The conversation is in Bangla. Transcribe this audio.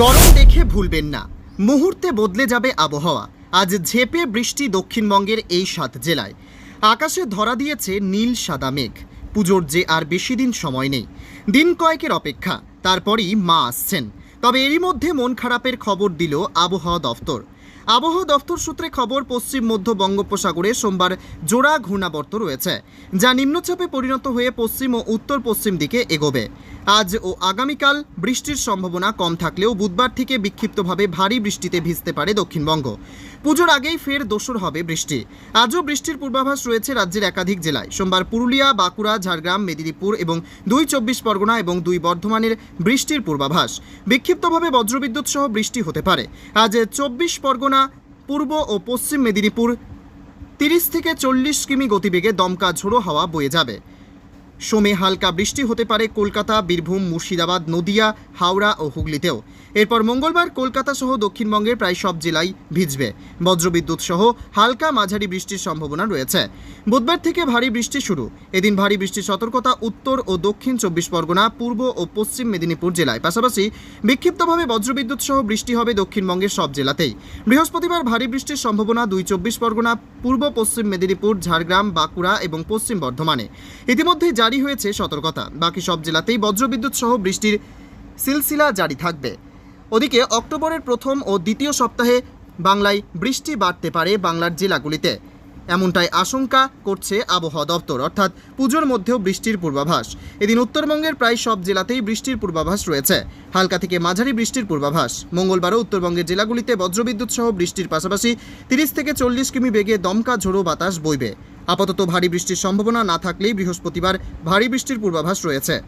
গরম দেখে ভুলবেন না। মুহূর্তে বদলে যাবে আবহাওয়া। আজ ঝেপে বৃষ্টি দক্ষিণবঙ্গের এই সাত জেলায়। আকাশে ধরা দিয়েছে নীল সাদা মেঘ। পুজোর যে আর বেশি দিন সময় নেই। দিন কয়েকের অপেক্ষা, তারপরই মা আসছেন। তবে এরই মধ্যে মন খারাপের খবর দিল আবহাওয়া দফতর। আবহাওয়া দফতর সূত্রে খবর, পশ্চিম, মধ্য বঙ্গোপসাগরে সোমবার জোড়া ঘূর্ণাবর্ত রয়েছে, যা নিম্নচাপে পরিণত হয়ে পশ্চিম ও উত্তর পশ্চিম দিকে এগোবে। আজ ও আগামীকাল বৃষ্টির সম্ভাবনা কম থাকলেও বুধবার থেকে বিক্ষিপ্তভাবে ভারী বৃষ্টিতে ভিজতে পারে দক্ষিণবঙ্গ। পুজোর আগেই ফের দোসর হবে বৃষ্টি। আজও বৃষ্টির পূর্বাভাস রয়েছে রাজ্যের একাধিক জেলায়। সোমবার পুরুলিয়া, বাঁকুড়া, ঝাড়গ্রাম, মেদিনীপুর এবং দুই চব্বিশ পরগনা এবং দুই বর্ধমানের বৃষ্টির পূর্বাভাস। বিক্ষিপ্তভাবে বজ্রবিদ্যুৎ সহ বৃষ্টি হতে পারে। আজ চব্বিশ পরগনা, পূর্ব ও পশ্চিম মেদিনীপুর তিরিশ থেকে চল্লিশ কিমি গতিবেগে দমকা ঝোড়ো হাওয়া বয়ে যাবে। সোমে হালকা বৃষ্টি হতে পারে কলকাতা বীরভূম মুর্শিদাবাদ নদিয়া হাওড়া ও হুগলিতেও। এরপর মঙ্গলবার কলকাতা সহ দক্ষিণবঙ্গের প্রায় সব জেলায় ভিজবে। বজ্রবিদ্যুৎ সহ হালকা মাঝারি বৃষ্টির সম্ভাবনা রয়েছে। বুধবার থেকে ভারী বৃষ্টি শুরু। এদিন ভারী বৃষ্টির সতর্কতা উত্তর ও দক্ষিণ চব্বিশ পরগনা, পূর্ব ও পশ্চিম মেদিনীপুর জেলায়। পাশাপাশি বিক্ষিপ্তভাবে বজ্রবিদ্যুৎ সহ বৃষ্টি হবে দক্ষিণবঙ্গের সব জেলাতেই। বৃহস্পতিবার ভারী বৃষ্টির সম্ভাবনা দুই চব্বিশ পরগনা, পূর্ব পশ্চিম মেদিনীপুর, ঝাড়গ্রাম, বাঁকুড়া এবং পশ্চিম বর্ধমানে। ইতিমধ্যেই জারি হয়েছে সতর্কতা। বাকি সব জেলাতেই বজ্রবিদ্যুৎ সহ বৃষ্টির সিলসিলা জারি থাকবে। ওদিকে অক্টোবরের প্রথম ও দ্বিতীয় সপ্তাহে বাংলায় বৃষ্টি বাড়তে পারে বাংলার জেলাগুলিতে। এমনটাই আশঙ্কা করছে আবহাওয়া দপ্তর, অর্থাৎ পুজোর মধ্যেও বৃষ্টির পূর্বাভাস। এদিন উত্তরবঙ্গের প্রায় সব জেলাতেই বৃষ্টির পূর্বাভাস রয়েছে। হালকা থেকে মাঝারি বৃষ্টির পূর্বাভাস। মঙ্গলবারও উত্তরবঙ্গের জেলাগুলিতে বজ্রবিদ্যুৎ সহ বৃষ্টির পাশাপাশি তিরিশ থেকে চল্লিশ কিমি বেগে দমকা ঝোড়ো বাতাস বইবে। আপাতত ভারী বৃষ্টির সম্ভাবনা না থাকলেই বৃহস্পতিবার ভারী বৃষ্টির পূর্বাভাস রয়েছে।